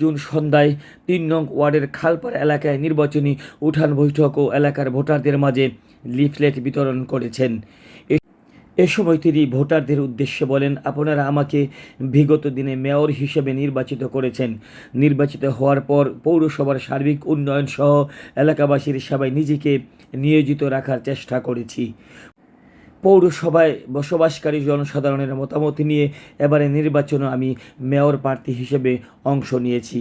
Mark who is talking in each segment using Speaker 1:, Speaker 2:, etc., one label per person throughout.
Speaker 1: June সন্ধ্যায় তিন নং ওয়ার্ডের খালপাড় এলাকায় নির্বাচনী উঠান বৈঠক ও এলাকার ভোটারদের মাঝে লিফলেট বিতরণ করেছেন। এ- সময় তিনি ভোটারদের উদ্দেশ্যে বলেন, আপনারা আমাকে বিগত দিনে মেয়র হিসেবে নির্বাচিত করেছেন। নির্বাচিত হওয়ার পর পৌরসভার সার্বিক উন্নয়ন সহ এলাকাবাসীর সেবায় নিজেকে নিয়োজিত রাখার চেষ্টা করেছি। পৌরসভায় বসবাসকারী জনসাধারণের মতামত নিয়ে এবারে নির্বাচনে আমি মেয়র প্রার্থী হিসেবে অংশ নিয়েছি।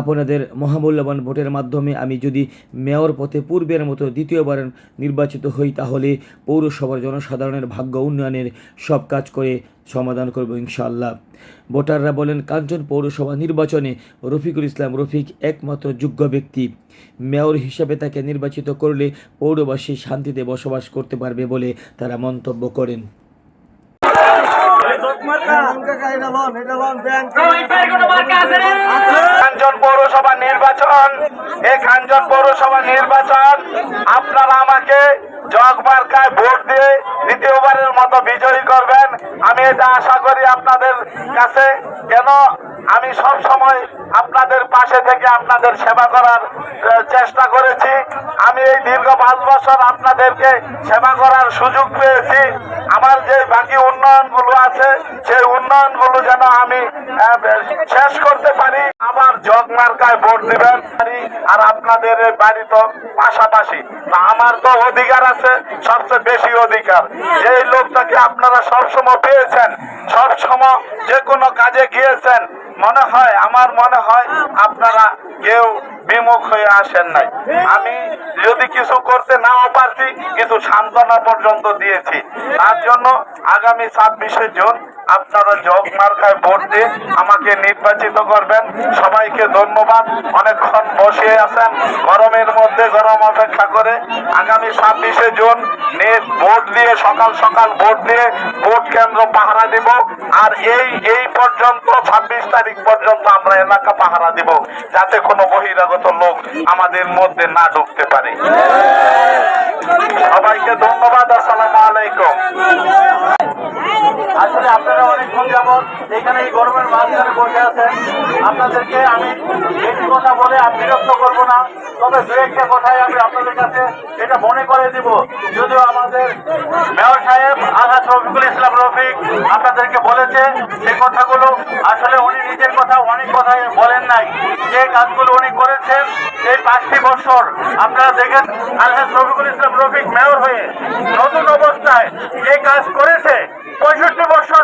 Speaker 1: আপনাদের মহামূল্যবান ভোটের মাধ্যমে আমি যদি মেয়র পথে পূর্বের মতো দ্বিতীয়বার নির্বাচিত হই, তাহলে পৌরসভার জনসাধারণের ভাগ্য উন্নয়নের সব কাজ করে সমাধান করব ইনশাআল্লাহ। ভোটাররা বলেন, কাঞ্চন পৌরসভা নির্বাচনে রফিকুল ইসলাম রফিক একমাত্র যোগ্য ব্যক্তি। মেয়র হিসেবে তাকে নির্বাচিত করলে পৌরবাসী শান্তিতে বসবাস করতে পারবে বলে তারা মন্তব্য করেন।
Speaker 2: খানজন পৌরসভা নির্বাচন। এই খানজন পৌরসভা নির্বাচন আপনারা আমাকে জগ মার্কায় ভোট দিয়ে দ্বিতীয়বারের মতো বিজয়ী করবেন। আমি এটা আশা করি আপনাদের কাছে, কেন আমি সব সময় আপনাদের পাশে থেকে আপনাদের সেবা করার চেষ্টা করেছি। আমি এই দীর্ঘ পাঁচ বছর আপনাদেরকে সেবা করার সুযোগ পেয়েছি। আমার যে বাকি উন্নয়নগুলো আছে, সেই উন্নয়নগুলো যেন আমি শেষ করতে পারি। আমার জগ মার্কায় ভোট দিবেন আর আপনাদের বাড়ি তো পাশাপাশি। আমার তো অধিকার আছে, সবচেয়ে বেশি অধিকার। এই লোকটাকে আপনারা সবসময় পেয়েছেন, সবসময় যে কোনো কাজে গিয়েছেন। মনে হয়, আমার মনে হয় আপনারা কেউ বিমুখ হয়ে আসেন নাই। আমি যদি কিছু করতে নাও পারছি কিছু সান্ত্বনা পর্যন্ত দিয়েছি। তার জন্য আগামী ছাব্বিশে জুন আপনারা জগ মার্কায় ভোট দিয়ে আমাকে নির্বাচিত করবেন। সবাইকে ধন্যবাদ। অনেকক্ষণ বসে আছেন। গরমের মধ্যে গরম অপেক্ষা করে আগামী ছাব্বিশে জুন ভোট দিয়ে, সকাল সকাল ভোট দিয়ে ভোট কেন্দ্র পাহারা দিব। আর এই এই পর্যন্ত, ছাব্বিশ তারিখ পর্যন্ত আমরা এলাকা পাহারা দিব, যাতে কোনো বহিরাগত লোক আমাদের মধ্যে না ঢুকতে পারে। সবাইকে ধন্যবাদ। আসসালামু আলাইকুম। আসলে আপনারা অনেকক্ষণ যাবত এখানে এই গরমের মাঝখানে বসে আছেন। আপনাদেরকে আমি কথা বলে আর বিরক্ত করব না। তবে দু একটা কথাই আমি আপনাদের কাছে এটা মনে করে দিব। যদিও আমাদের মেয়র সাহেব আঘাত রফিকুল ইসলাম রফিক আপনাদেরকে বলেছে সে কথাগুলো। আসলে উনি নিজের কথা, অনেক কথাই বলেন নাই। যে কাজগুলো উনি করেছেন এই পাঁচটি বছর, আপনারা দেখেন আলহাজ রফিকুল ইসলাম রফিক মেয়র হয়ে নতুন অবস্থায় যে কাজ করেছে, পঁয়ষট্টি বছর